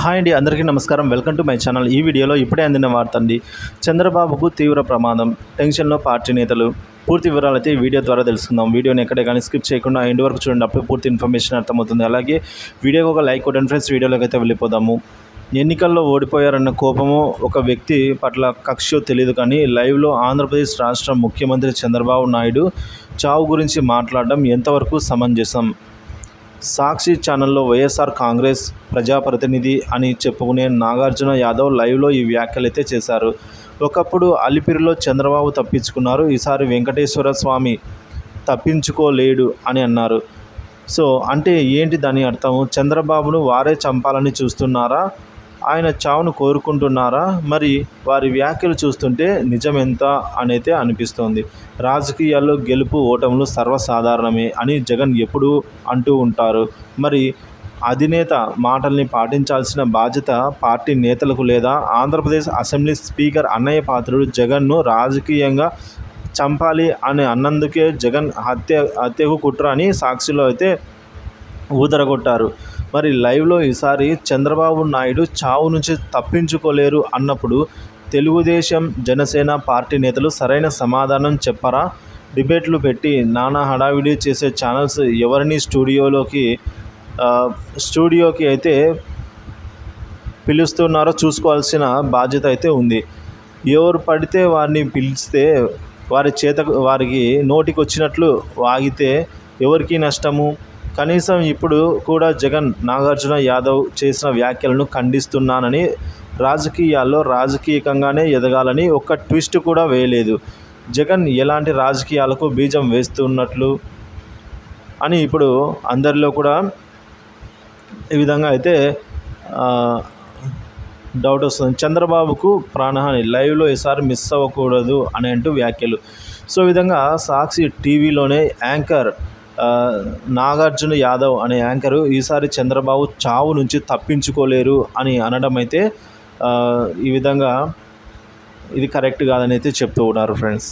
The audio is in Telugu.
హాయ్ అండి అందరికీ నమస్కారం. Welcome to my channel. ఈ వీడియోలో ఇప్పుడే అందిన వార్త అండి. చంద్రబాబుకు తీవ్ర ప్రమాదం. టెన్షన్లో పార్టీ నేతలు. పూర్తి వివరాలు అయితే ఈ వీడియో ద్వారా తెలుసుకుందాం. వీడియోని ఎక్కడే కానీ స్కిప్ చేయకుండా ఎండ్ వరకు చూడండి. అప్పుడు పూర్తి ఇన్ఫర్మేషన్ అర్థమవుతుంది. అలాగే వీడియోకి ఒక లైక్ కొట్టండి ఫ్రెండ్స్. వీడియోలోకి అయితే వెళ్ళిపోదాము. ఎన్నికల్లో ఓడిపోయారన్న కోపము ఒక వ్యక్తి పట్ల కక్షో తెలియదు కానీ లైవ్లో ఆంధ్రప్రదేశ్ రాష్ట్ర ముఖ్యమంత్రి చంద్రబాబు నాయుడు చావు గురించి మాట్లాడడం ఎంతవరకు సమంజసం? సాక్షి ఛానల్లో వైఎస్ఆర్ కాంగ్రెస్ ప్రజాప్రతినిధి అని చెప్పుకునే నాగార్జున యాదవ్ లైవ్లో ఈ వ్యాఖ్యలు అయితే చేశారు. ఒకప్పుడు అలిపిరిలో చంద్రబాబు తప్పించుకున్నారు ఈసారి వెంకటేశ్వర స్వామి తప్పించుకోలేడు అని అన్నారు. సో అంటే ఏంటి దాని అర్థం చంద్రబాబును వారే చంపాలని చూస్తున్నారా? ఆయన చావును కోరుకుంటున్నారా? మరి వారి వ్యాఖ్యలు చూస్తుంటే నిజమెంత అనైతే అనిపిస్తోంది. రాజకీయాల్లో గెలుపు ఓటములు సర్వసాధారణమే అని జగన్ ఎప్పుడూ అంటూ ఉంటారు. మరి అధినేత మాటల్ని పాటించాల్సిన బాధ్యత పార్టీ నేతలకు లేదా? ఆంధ్రప్రదేశ్ అసెంబ్లీ స్పీకర్ అన్నయ్య పాత్రుడు జగన్ను రాజకీయంగా చంపాలి అని అన్నందుకే జగన్ హత్య హత్యకు కుట్ర అని సాక్షిలో అయితే ఊదరగొట్టారు. మరి లైవ్లో ఈసారి చంద్రబాబు నాయుడు చావు నుంచి తప్పించుకోలేరు అన్నప్పుడు తెలుగుదేశం జనసేన పార్టీ నేతలు సరైన సమాధానం చెప్పరా? డిబేట్లు పెట్టి నానా హడావిడి చేసే ఛానల్స్ ఎవరిని స్టూడియోలోకి స్టూడియోకి అయితే పిలుస్తున్నారో చూసుకోవాల్సిన బాధ్యత అయితే ఉంది. ఎవరు పడితే వారిని పిలిస్తే వారి చేత వారికి నోటికి వచ్చినట్లు వాగితే ఎవరికి నష్టము? కనీసం ఇప్పుడు కూడా జగన్ నాగార్జున యాదవ్ చేసిన వ్యాఖ్యలను ఖండిస్తున్నానని రాజకీయాల్లో రాజకీయకంగానే ఎదగాలని ఒక్క ట్విస్ట్ కూడా వేయలేదు. జగన్ ఎలాంటి రాజకీయాలకు బీజం వేస్తున్నట్లు? అని ఇప్పుడు అందరిలో కూడా ఈ విధంగా అయితే డౌట్ వస్తుంది. చంద్రబాబుకు ప్రాణహాని లైవ్లో ఈసారి మిస్ అవ్వకూడదు అని అంటూ వ్యాఖ్యలు. సో ఈ విధంగా సాక్షి టీవీలోనే యాంకర్ నాగార్జున యాదవ్ అనే యాంకరు ఈసారి చంద్రబాబు చావు నుంచి తప్పించుకోలేరు అని అనడం అయితే ఈ విధంగా ఇది కరెక్ట్ కాదని అయితే చెప్తూ ఉన్నారు ఫ్రెండ్స్.